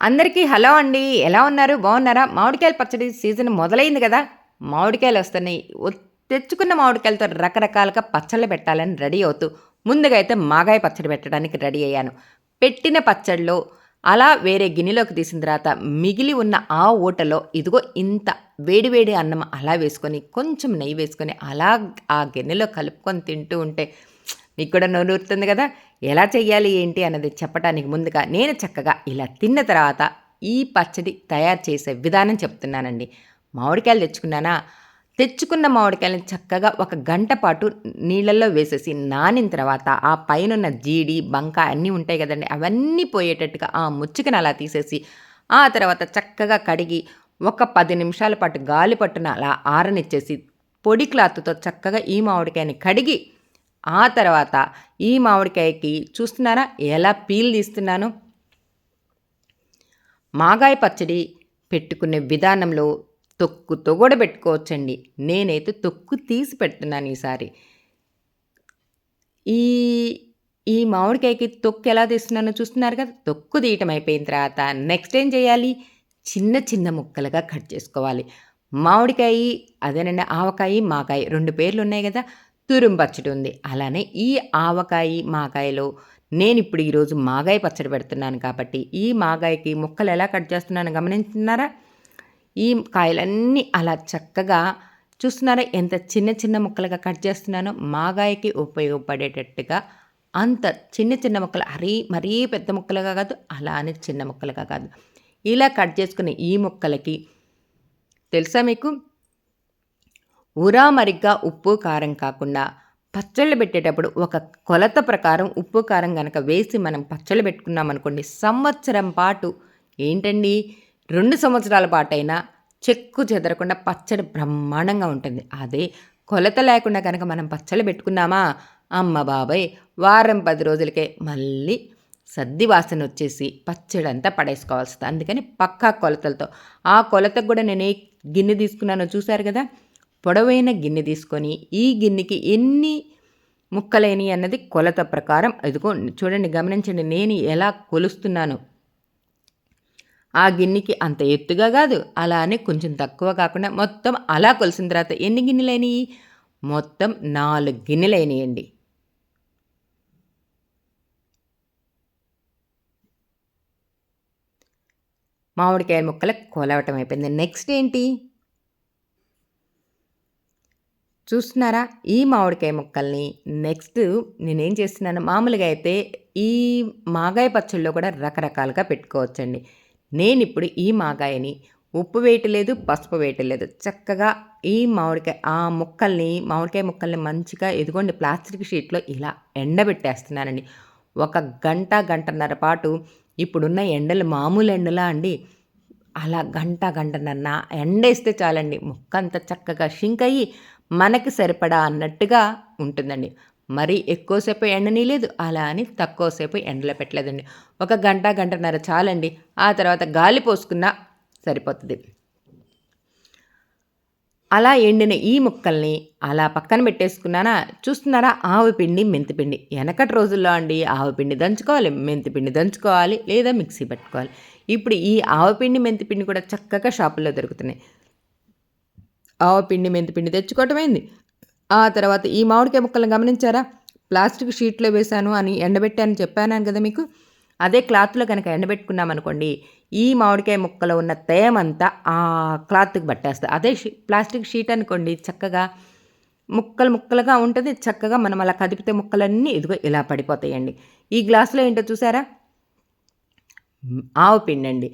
అందరికీ హలో అండి. ఎలా ఉన్నారు? బాగున్నారా? మామిడికాయల పచ్చడి సీజన్ మొదలైంది కదా. మామిడికాయలు వస్తున్నాయి. తెచ్చుకున్న మామిడికాయలతో రకరకాలుగా పచ్చళ్ళు పెట్టాలని రెడీ అవుతూ ముందుగా అయితే మాగాయ పచ్చడి పెట్టడానికి రెడీ అయ్యాను. పెట్టిన పచ్చడిలో అలా వేరే గిన్నెలోకి తీసిన తర్వాత మిగిలి ఉన్న ఆ ఊటలో ఇదిగో ఇంత వేడివేడి అన్నం అలా వేసుకొని కొంచెం నెయ్యి వేసుకొని అలా ఆ గిన్నెలో కలుపుకొని తింటూ ఉంటే మీకు కూడా నోరూరుతుంది కదా? ఎలా చెయ్యాలి ఏంటి అన్నది చెప్పడానికి ముందుగా నేను చక్కగా ఇలా తిన్న తర్వాత ఈ పచ్చడి తయారు చేసే విధానం చెప్తున్నానండి. మామిడికాయలు తెచ్చుకున్నానా? తెచ్చుకున్న మామిడికాయలను చక్కగా ఒక గంట పాటు నీళ్ళల్లో వేసేసి నానిన తర్వాత ఆ పైన జీడి బంక అన్నీ ఉంటాయి కదండి అవన్నీ పోయేటట్టుగా ఆ ముచ్చుకను అలా తీసేసి ఆ తర్వాత చక్కగా కడిగి ఒక పది నిమిషాల పాటు గాలి పట్టున అలా ఆరనిచ్చేసి పొడి క్లాత్తో చక్కగా ఈ మామిడికాయని కడిగి ఆ తర్వాత ఈ మామిడికాయకి చూస్తున్నారా? ఎలా పీల్ తీస్తున్నాను? మాగాయ పచ్చడి పెట్టుకునే విధానంలో తొక్కుతో కూడా పెట్టుకోవచ్చండి నేనైతే తొక్కు తీసి పెడుతున్నాను ఈసారి. ఈ ఈ మామిడికాయకి తొక్కు ఎలా తీస్తున్నానో చూస్తున్నారు కదా? తొక్కు తీయటం అయిపోయిన తర్వాత నెక్స్ట్ ఏం చేయాలి? చిన్న చిన్న ముక్కలుగా కట్ చేసుకోవాలి. మామిడికాయ అదేనండి ఆవకాయ మాకాయ రెండు పేర్లు ఉన్నాయి కదా? తురుం పచ్చడి ఉంది. అలానే ఈ ఆవకాయ మాకాయలో నేను ఇప్పుడు ఈరోజు మాగాయ పచ్చడి పెడుతున్నాను కాబట్టి ఈ మాగాయకి ముక్కలు ఎలా కట్ చేస్తున్నాను గమనించున్నారా ఈ కాయలన్నీ అలా చక్కగా చూస్తున్నారా? ఎంత చిన్న చిన్న ముక్కలుగా కట్ చేస్తున్నానో మాగాయకి ఉపయోగపడేటట్టుగా అంత చిన్న చిన్న ముక్కలు అరీ మరీ పెద్ద ముక్కలుగా కాదు అలా అని చిన్న ముక్కలుగా కాదు. ఇలా కట్ చేసుకునే ఈ ముక్కలకి తెలుసా మీకు? ఉరామరిగ్గా ఉప్పు కారం కాకుండా పచ్చళ్ళు పెట్టేటప్పుడు ఒక కొలత ప్రకారం ఉప్పు కారం కనుక వేసి మనం పచ్చళ్ళు పెట్టుకున్నాం అనుకోండి సంవత్సరం పాటు ఏంటండి? రెండు సంవత్సరాల పాటైనా చెక్కు చెదరకుండా పచ్చడి బ్రహ్మాండంగా ఉంటుంది. అదే కొలత లేకుండా కనుక మనం పచ్చళ్ళు పెట్టుకున్నామా? అమ్మ బాబాయ్! వారం పది రోజులకే మళ్ళీ సద్ది వాసన వచ్చేసి పచ్చడి అంతా పడేసుకోవాల్సింది అందుకని పక్కా కొలతలతో. ఆ కొలతకు కూడా నేను ఏ గిన్నె తీసుకున్నానో చూశారు కదా? పొడవైన గిన్నె తీసుకొని ఈ గిన్నెకి ఎన్ని ముక్కలేని అన్నది కొలత ప్రకారం ఇదిగో చూడండి గమనించండి నేను ఎలా కొలుస్తున్నాను. ఆ గిన్నెకి అంత ఎత్తుగా కాదు అలానే కొంచెం తక్కువ కాకుండా మొత్తం అలా కొలిసిన తర్వాత ఎన్ని గిన్నెలైనవి మొత్తం నాలుగు గిన్నెలైనయండి. మామిడికాయ ముక్కలు కొలవటం అయిపోయింది. నెక్స్ట్ ఏంటి? చూస్తున్నారా ఈ మామిడికాయ ముక్కల్ని? నెక్స్ట్ నేనేం చేస్తున్నాను మామూలుగా అయితే ఈ మాగాయ పచ్చళ్ళలో కూడా రకరకాలుగా పెట్టుకోవచ్చండి. నేను ఇప్పుడు ఈ మాగాయని ఉప్పు వేయటలేదు పసుపు వేయటలేదు చక్కగా ఈ మామిడికాయ ఆ ముక్కల్ని మామిడికాయ ముక్కల్ని మంచిగా ఎదుగోండి ప్లాస్టిక్ షీట్లో ఇలా ఎండబెట్టేస్తున్నానండి. ఒక గంట గంటన్నర పాటు ఇప్పుడున్న ఎండలు మామూలు ఎండలా అండి. అలా గంట గంటన్నర ఎండేస్తే చాలండి. ముక్క అంతా చక్కగా షింక్ అయ్యి మనకి సరిపడా అన్నట్టుగా ఉంటుందండి. మరి ఎక్కువసేపు ఎండనీ లేదు అలా అని తక్కువసేపు ఎండలో పెట్టలేదండి. ఒక గంట గంటన్నర చాలండి. ఆ తర్వాత గాలి పోసుకున్నా సరిపోతుంది. అలా ఎండిన ఈ ముక్కల్ని అలా పక్కన పెట్టేసుకున్నానా? చూస్తున్నారా? ఆవుపిండి మెంతిపిండి వెనకటి రోజుల్లో అండి ఆవుపిండి దంచుకోవాలి మెంతిపిండి దంచుకోవాలి లేదా మిక్సీ పెట్టుకోవాలి. ఇప్పుడు ఈ ఆవపిండి మెంతిపిండి కూడా చక్కగా షాపుల్లో దొరుకుతున్నాయి. ఆవపిండి మెంతిపిండి తెచ్చుకోవటమైంది ఆ తర్వాత ఈ మామిడికాయ ముక్కలను గమనించారా? ప్లాస్టిక్ షీట్లో వేశాను అని ఎండబెట్టాను చెప్పాను కదా మీకు? అదే క్లాత్లో కనుక ఎండబెట్టుకున్నాం అనుకోండి ఈ మామిడికాయ ముక్కలో ఉన్న తేమంతా ఆ క్లాత్కి పట్టేస్తుంది అదే షీ ప్లాస్టిక్ షీట్ అనుకోండి చక్కగా ముక్కలు ముక్కలుగా ఉంటుంది. చక్కగా మనం అలా కదిపితే ముక్కలన్నీ ఇదిగో ఇలా పడిపోతాయండి. ఈ గ్లాసులో ఏంటో చూసారా? ఆవు పిండి అండి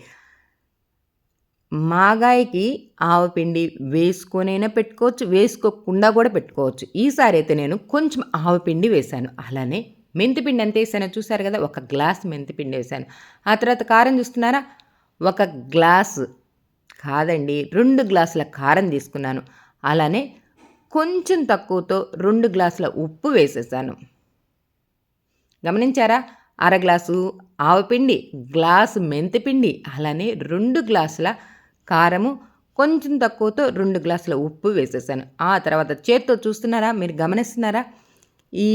మాగాయకి ఆవపిండి వేసుకొనైనా పెట్టుకోవచ్చు వేసుకోకుండా కూడా పెట్టుకోవచ్చు. ఈసారి అయితే నేను కొంచెం ఆవపిండి వేశాను. అలానే మెంతిపిండి ఎంత వేసానో చూసారు కదా ఒక గ్లాస్ మెంతిపిండి వేసాను ఆ తర్వాత కారం చూస్తున్నారా? ఒక గ్లాస్ కాదండి రెండు గ్లాసుల కారం తీసుకున్నాను. అలానే కొంచెం తక్కువతో రెండు గ్లాసుల ఉప్పు వేసేసాను. గమనించారా? అర గ్లాసు ఆవపిండి గ్లాసు మెంతిపిండి అలానే రెండు గ్లాసుల కారము కొంచెం తక్కువతో రెండు గ్లాసుల ఉప్పు వేసేసాను. ఆ తర్వాత చేత్తో చూస్తున్నారా? మీరు గమనిస్తున్నారా? ఈ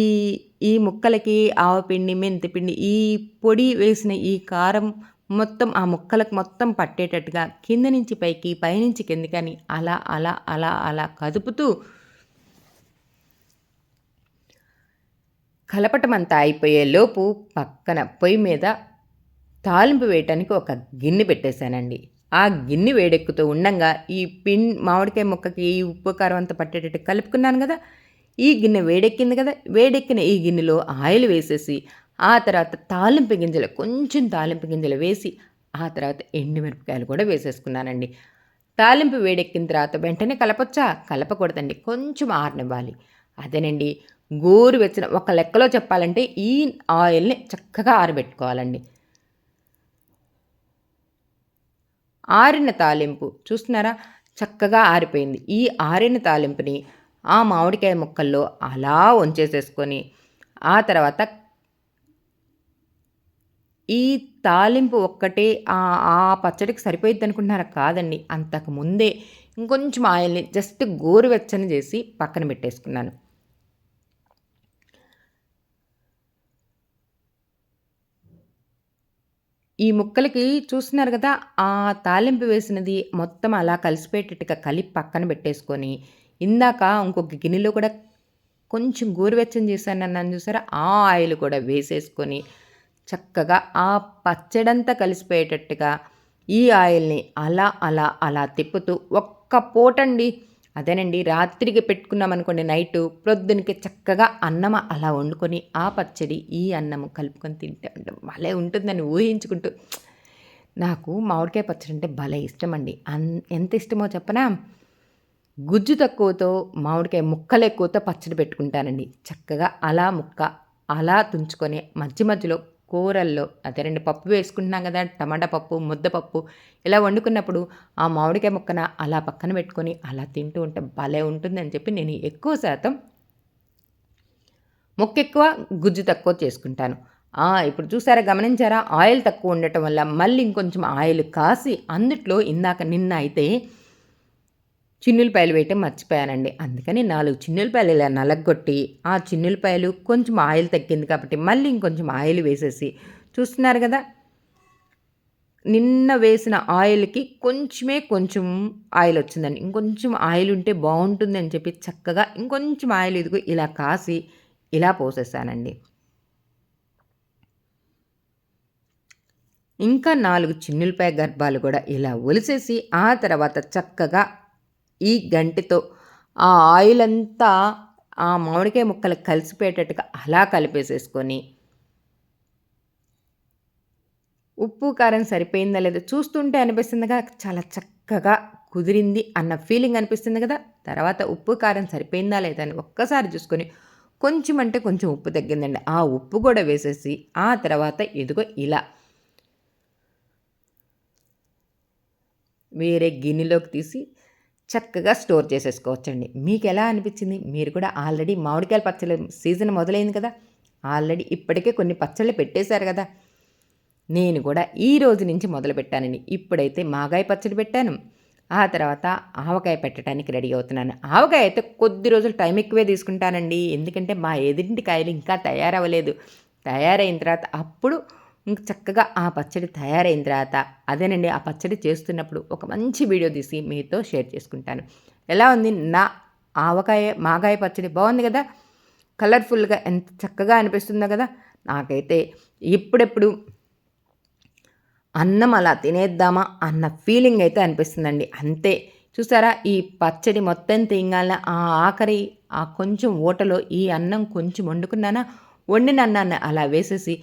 ఈ ముక్కలకి ఆవపిండి మెంతిపిండి ఈ పొడి వేసిన ఈ కారం మొత్తం ఆ ముక్కలకు మొత్తం పట్టేటట్టుగా కింద నుంచి పైకి పైనుంచి కిందకని అలా అలా అలా అలా కదుపుతూ కలపటం అంతా అయిపోయే లోపు పక్కన పొయ్యి మీద తాలింపు వేయటానికి ఒక గిన్నె పెట్టేశానండి. ఆ గిన్నె వేడెక్కుతూ ఉండంగా ఈ పిన్ మామిడికాయ ముక్కకి ఈ ఉప్పు కారం అంతా పట్టేటట్టు కలుపుకున్నాను కదా ఈ గిన్నె వేడెక్కింది కదా వేడెక్కిన ఈ గిన్నెలో ఆయిల్ వేసేసి ఆ తర్వాత తాలింపు గింజలు కొంచెం తాలింపు గింజలు వేసి ఆ తర్వాత ఎండుమిరపకాయలు కూడా వేసేసుకున్నానండి. తాలింపు వేడెక్కిన తర్వాత వెంటనే కలపొచ్చా? కలపకూడదండి కొంచెం ఆరనివ్వాలి. అదేనండి గోరు వెచ్చిన ఒక లెక్కలో చెప్పాలంటే ఈ ఆయిల్ని చక్కగా ఆరబెట్టుకోవాలండి. ఆరిన తాలింపు. చూస్తున్నారా? చక్కగా ఆరిపోయింది. ఈ ఆరిన తాలింపుని ఆ మామిడికాయ ముక్కల్లో అలా వంచేసేసుకొని ఆ తర్వాత ఈ తాలింపు ఒక్కటే ఆ పచ్చడికి సరిపోయిద్ది అనుకుంటున్నారా? కాదండి. అంతకు ముందే ఇంకొంచెం ఆయిల్ని జస్ట్ గోరువెచ్చని చేసి పక్కన పెట్టేసుకున్నాను. ఈ ముక్కలకి చూస్తున్నారు కదా ఆ తాలింపు వేసినది మొత్తం అలా కలిసిపోయేటట్టుగా కలిపి పక్కన పెట్టేసుకొని ఇందాక ఇంకొక గిన్నెలో కూడా కొంచెం గోరువెచ్చని చేశాను అన్నాను చూసారా ఆ ఆయిల్ కూడా వేసేసుకొని చక్కగా ఆ పచ్చడంతా కలిసిపోయేటట్టుగా ఈ ఆయిల్ని అలా అలా అలా తిప్పుతూ ఒక్క పూటండి. అదేనండి రాత్రికి పెట్టుకున్నాం అనుకోండి ప్రొద్దునకి చక్కగా అన్నం అలా వండుకొని ఆ పచ్చడి ఈ అన్నం కలుపుకొని తింటే భలే ఉంటుందని ఊహించుకుంటూ. నాకు మామిడికాయ పచ్చడి అంటే భలే ఇష్టం అండి అన్ ఎంత ఇష్టమో చెప్పనా? గుజ్జు తక్కువతో మామిడికాయ ముక్కలు ఎక్కువతో పచ్చడి పెట్టుకుంటానండి. చక్కగా అలా ముక్క అలా తుంచుకొని మధ్య మధ్యలో కూరల్లో అదే రెండు పప్పు వేసుకుంటున్నాం కదా టమాటా పప్పు ముద్దపప్పు ఇలా వండుకున్నప్పుడు ఆ మామిడికాయ ముక్కన అలా పక్కన పెట్టుకొని అలా తింటూ ఉంటే భలే ఉంటుందని చెప్పి నేను ఎక్కువ శాతం ముక్క ఎక్కువ గుజ్జు తక్కువ చేసుకుంటాను. ఇప్పుడు చూసారా గమనించారా? ఆయిల్ తక్కువ ఉండటం వల్ల మళ్ళీ ఇంకొంచెం ఆయిల్ కాసి అందుట్లో ఇందాక నిన్న అయితే చిన్నులపాయలు వేయటం మర్చిపోయానండి. అందుకని నాలుగు చిన్నులపాయలు ఇలా నలగొట్టి ఆ చిన్నులపాయలు కొంచెం ఆయిల్ తగ్గింది కాబట్టి మళ్ళీ ఇంకొంచెం ఆయిల్ వేసేసి చూస్తున్నారు కదా? నిన్న వేసిన ఆయిల్కి కొంచెమే కొంచెం ఆయిల్ వచ్చిందండి. ఇంకొంచెం ఆయిల్ ఉంటే బాగుంటుంది అని చెప్పి చక్కగా ఇంకొంచెం ఆయిల్ ఇదిగో ఇలా కాసి ఇలా పోసేసానండి. ఇంకా నాలుగు చిన్నులపాయ గర్భాలు కూడా ఇలా ఒలిసేసి ఆ తర్వాత చక్కగా ఈ గంటితో ఆ ఆయిల్ అంతా ఆ మామిడికాయ ముక్కలు కలిసిపోయేటట్టుగా అలా కలిపేసేసుకొని ఉప్పు కారం సరిపోయిందా లేదా చూస్తుంటే అనిపిస్తుంది కదా చాలా చక్కగా కుదిరింది అన్న ఫీలింగ్ అనిపిస్తుంది కదా. తర్వాత ఉప్పు కారం సరిపోయిందా లేదా అని ఒక్కసారి చూసుకొని కొంచెం అంటే కొంచెం ఉప్పు తగ్గిందండి. ఆ ఉప్పు కూడా వేసేసి ఆ తర్వాత ఇదిగో ఇలా వేరే గిన్నెలోకి తీసి చక్కగా స్టోర్ చేసేసుకోవచ్చండి. మీకు ఎలా అనిపించింది? మీరు కూడా ఆల్రెడీ మామిడికాయల పచ్చళ్ళు సీజన్ మొదలైంది కదా. ఆల్రెడీ ఇప్పటికే కొన్ని పచ్చళ్ళు పెట్టేశారు కదా. నేను కూడా ఈ రోజు నుంచి మొదలు పెట్టానండి ఇప్పుడైతే మాగాయ పచ్చడి పెట్టాను. ఆ తర్వాత ఆవకాయ పెట్టడానికి రెడీ అవుతున్నాను. ఆవకాయ అయితే కొద్ది రోజులు టైం ఎక్కువే తీసుకుంటానండి. ఎందుకంటే మా ఎదురింటి కాయలు ఇంకా తయారవ్వలేదు. తయారైన తర్వాత అప్పుడు ఇంక చక్కగా ఆ పచ్చడి తయారైన తర్వాత అదేనండి ఆ పచ్చడి చేస్తున్నప్పుడు ఒక మంచి వీడియో తీసి మీతో షేర్ చేసుకుంటాను. ఎలా ఉంది? నా ఆవకాయ మాగాయ పచ్చడి బాగుంది కదా? కలర్ఫుల్గా ఎంత చక్కగా అనిపిస్తుందో కదా? నాకైతే ఎప్పుడెప్పుడు అన్నం అలా తినేద్దామా అన్న ఫీలింగ్ అయితే అనిపిస్తుందండి. అంతే. చూసారా? ఈ పచ్చడి మొత్తం తింగాల ఆ ఆఖరి ఆ కొంచెం ఓటలో ఈ అన్నం కొంచెం వండుకున్నానా? వండిన అన్నాన్ని అలా వేసేసి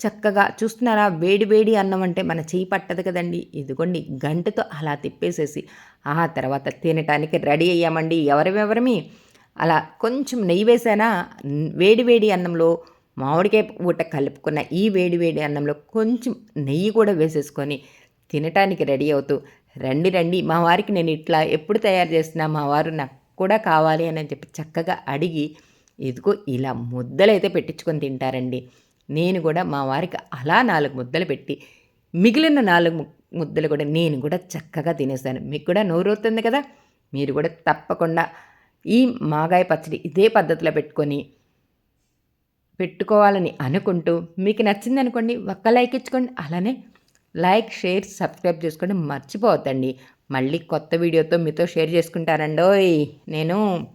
చక్కగా చూస్తున్నారా? వేడి వేడి అన్నం అంటే మన చేయి పట్టదు కదండి. ఇదిగోండి గంటతో అలా తిప్పేసేసి ఆ తర్వాత తినటానికి రెడీ అయ్యామండి ఎవరెవరమి అలా కొంచెం నెయ్యి వేసానా? వేడి వేడి అన్నంలో మామిడికాయ ఊట కలుపుకున్న ఈ వేడి వేడి అన్నంలో కొంచెం నెయ్యి కూడా వేసేసుకొని తినటానికి రెడీ అవుతూ రండి రండి మా వారికి నేను ఇట్లా ఎప్పుడు తయారు చేసినా మా వారు నాకు కూడా కావాలి అని చెప్పి చక్కగా అడిగి ఇదిగో ఇలా ముద్దలైతే పెట్టించుకొని తింటారండి. నేను కూడా మా వారికి అలా నాలుగు ముద్దలు పెట్టి మిగిలిన నాలుగు ముద్దలు కూడా నేను కూడా చక్కగా తినేస్తాను. మీకు కూడా నోరవుతుంది కదా? మీరు కూడా తప్పకుండా ఈ మాగాయ పచ్చడి ఇదే పద్ధతిలో పెట్టుకొని పెట్టుకోవాలని అనుకుంటూ మీకు నచ్చింది అనుకోండి ఒక్క లైక్ ఇచ్చుకోండి అలానే లైక్ షేర్ సబ్స్క్రైబ్ చేసుకోండి మర్చిపోవద్దండి. మళ్ళీ కొత్త వీడియోతో మీతో షేర్ చేసుకుంటారండోయ్ నేను